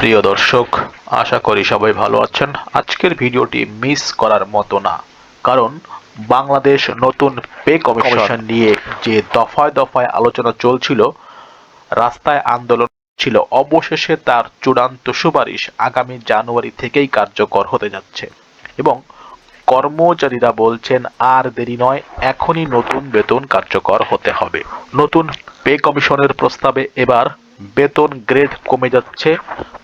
প্রিয় দর্শক আশা করি সবাই ভালো আছেন। আজকের ভিডিওটি মিস করার মতো না কারণ বাংলাদেশ নতুন পে কমিশন নিয়ে যে দফায় দফায় আলোচনা চলছিল রাস্তায় আন্দোলন ছিল অবশেষে তার চূড়ান্ত সুপারিশ আগামী জানুয়ারি থেকেই কার্যকর হতে যাচ্ছে। এবং কর্মচারীরা বলছেন আর দেরি নয় এখনই নতুন বেতন কার্যকর হতে হবে। নতুন পে কমিশনের প্রস্তাবে এবার বেতন গ্রেড কমে যাচ্ছে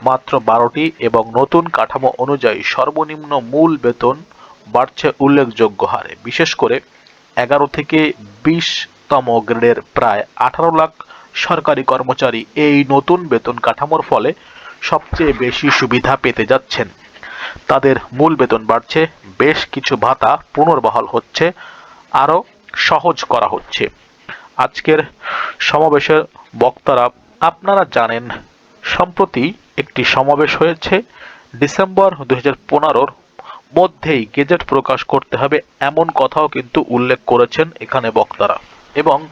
মাত্র বারোটি এবং নতুন কাঠামো অনুযায়ী সর্বনিম্ন মূল বেতন বাড়ছে উল্লেখযোগ্য হারে। বিশেষ করে এগারো থেকে বিশতম গ্রেডের প্রায় আঠারো লাখ সরকারি কর্মচারী এই নতুন বেতন কাঠামোর ফলে সবচেয়ে বেশি সুবিধা পেতে যাচ্ছেন। তাদের মূল বেতন বাড়ছে, বেশ কিছু ভাতা পুনর্বহাল হচ্ছে, আরও সহজ করা হচ্ছে। আজকের সমাবেশের বক্তারা আপনারা জানেন, সম্প্রতি একটি সমাবেশ হয়েছে। ডিসেম্বর দু হাজার পনেরোর মধ্যেই গেজেট প্রকাশ করতে হবে এমন কথাও কিন্তু উল্লেখ করেছেন এখানে বক্তারা। এবং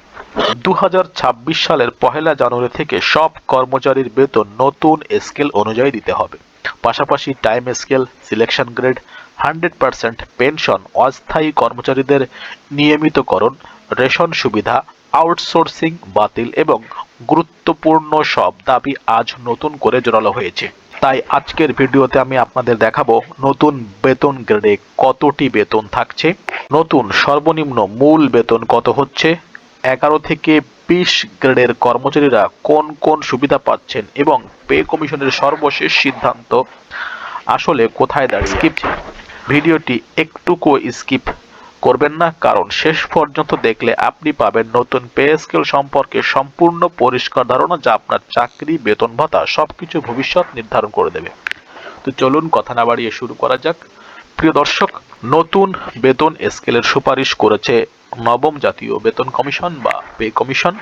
দু হাজার ছাব্বিশ সালের পহেলা জানুয়ারি থেকে সব কর্মচারীর বেতন নতুন স্কেল অনুযায়ী দিতে হবে। পাশাপাশি time scale, selection grade, hundred percent pension, অস্থায়ী কর্মচারীদের নিয়মিতকরণ, রেশন সুবিধা, আউটসোর্সিং বাতিল এবং গুরুত্বপূর্ণ সব দাবি আজ নতুন করে জোরালো হয়েছে। তাই আজকের ভিডিওতে আমি আপনাদের দেখাবো নতুন বেতন গ্রেডে কতটি বেতন থাকছে, নতুন সর্বনিম্ন মূল বেতন কত হচ্ছে, এগারো থেকে বিশ গ্রেডের কর্মচারীরা কোন কোন সুবিধা পাচ্ছেন এবং পে কমিশনের সর্বশেষ সিদ্ধান্ত আসলে কোথায় দাঁড়িয়ে ভিডিওটি একটুকু স্কিপ করবেন না, কারণ শেষ পর্যন্ত দেখলে আপনি পাবেন নতুন পে স্কেল সম্পর্কে সম্পূর্ণ পরিষ্কার ধারণা যা আপনার চাকরি, বেতন ভাতা সবকিছু ভবিষ্যৎ নির্ধারণ করে দেবে। তো চলুন কথা না বাড়িয়ে শুরু করা যাক। প্রিয় দর্শক, নতুন বেতন স্কেলের সুপারিশ করেছে নবম জাতীয় বেতন কমিশন বা পে কমিশন।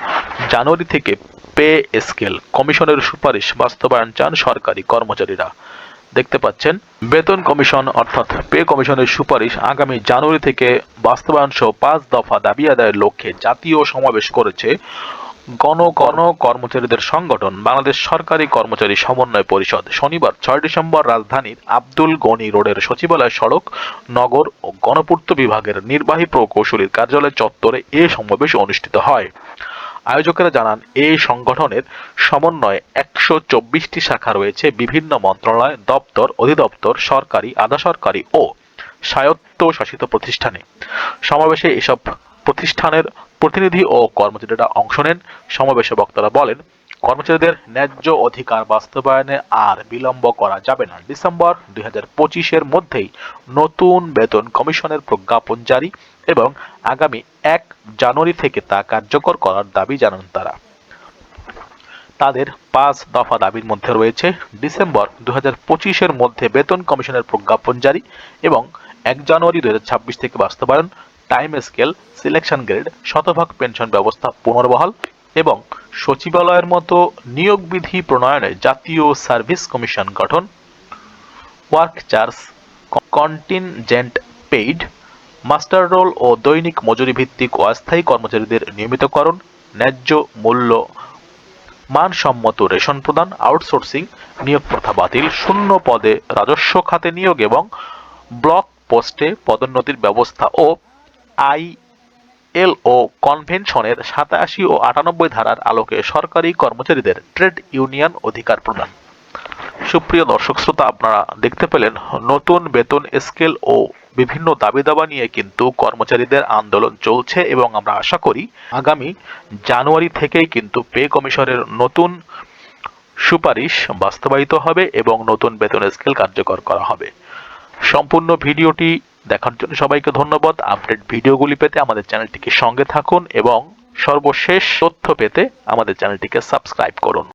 জানুয়ারি থেকে পে স্কেল কমিশনের সুপারিশ বাস্তবায়ন চান সরকারি কর্মচারীরা। দেখতে পাচ্ছেন, বেতন কমিশন অর্থাৎ পে কমিশনের সুপারিশ আগামী জানুয়ারি থেকে বাস্তবায়ন সহ পাঁচ দফা দাবি আদায়ের লক্ষ্যে জাতীয় সমাবেশ করেছে গণ গণ কর্মচারীদের সংগঠন, বাংলাদেশ সরকারি কর্মচারী সমন্বয় পরিষদ। শনিবার ছয় ডিসেম্বর রাজধানীর আব্দুল গনি রোডের সচিবালয় সড়ক, নগর ও গণপূর্ত বিভাগের নির্বাহী প্রকৌশলীর কার্যালয় চত্বরে এ সমাবেশ অনুষ্ঠিত হয়। আয়োজকেরা জানান, এই সংগঠনের সমন্বয়ে একশো চব্বিশটি শাখা রয়েছে, বিভিন্ন মন্ত্রণালয়, দপ্তর, অধিদপ্তর, সরকারি, আধা সরকারি ও স্বায়ত্তশাসিত প্রতিষ্ঠানে। সমাবেশে এসব প্রতিষ্ঠানের প্রতিনিধি ও কর্মচারীরা অংশ নেন। সমাবেশে বক্তারা বলেন, কর্মচারীদের ন্যায্য অধিকার বাস্তবায়নে আর বিলম্ব করা যাবে না। ডিসেম্বর দুই হাজার পঁচিশের মধ্যেই নতুন বেতন কমিশনের প্রজ্ঞাপন জারি এবং আগামী জানুয়ারি থেকে তা কার্যকর করার দাবি জানান তারা। তাদের পাঁচ দফা দাবির মধ্যে রয়েছে, ডিসেম্বর দু হাজার মধ্যে বেতন কমিশনের প্রজ্ঞাপন জারি এবং এক জানুয়ারি দু হাজার ছাব্বিশ থেকে বাস্তবায়ন, টাইম স্কেল, সিলেকশন গ্রেড, শতভাগ পেনশন ব্যবস্থা পুনর্বহাল এবং সচিবালয়ের মতো নিয়োগ বিধি প্রণয়নে জাতীয় সার্ভিস কমিশন গঠন, work charge, contingent paid master roll ও দৈনিক মজুরি ভিত্তিক অস্থায়ী কর্মচারীদের নিয়মিতকরণ, ন্যায্য মূল্য মানসম্মত রেশন প্রদান, আউটসোর্সিং, নিয়োগ প্রথা বাতিল, শূন্য পদে রাজস্ব খাতে নিয়োগ এবং ব্লক পোস্টে পদোন্নতির ব্যবস্থা ও আই এল ও কনভেনশনের সাতাশি ও আটানব্বই ধারার আলোকে সরকারি কর্মচারীদের ট্রেড ইউনিয়ন অধিকার প্রদান। সুপ্রিয় দর্শক শ্রোতা, আপনারা দেখতে পেলেন নতুন বেতন স্কেল ও বিভিন্ন দাবি দাবা নিয়ে কিন্তু কর্মচারীদের আন্দোলন চলছে এবং আমরা আশা করি আগামী জানুয়ারি থেকেই কিন্তু পে কমিশনের নতুন সুপারিশ বাস্তবায়িত হবে এবং নতুন বেতন স্কেল কার্যকর করা হবে। সম্পূর্ণ ভিডিওটি দেখার জন্য সবাইকে ধন্যবাদ। আপডেট ভিডিওগুলি পেতে আমাদের চ্যানেলটিকে সঙ্গে থাকুন এবং সর্বশেষ তথ্য পেতে আমাদের চ্যানেলটিকে সাবস্ক্রাইব করুন।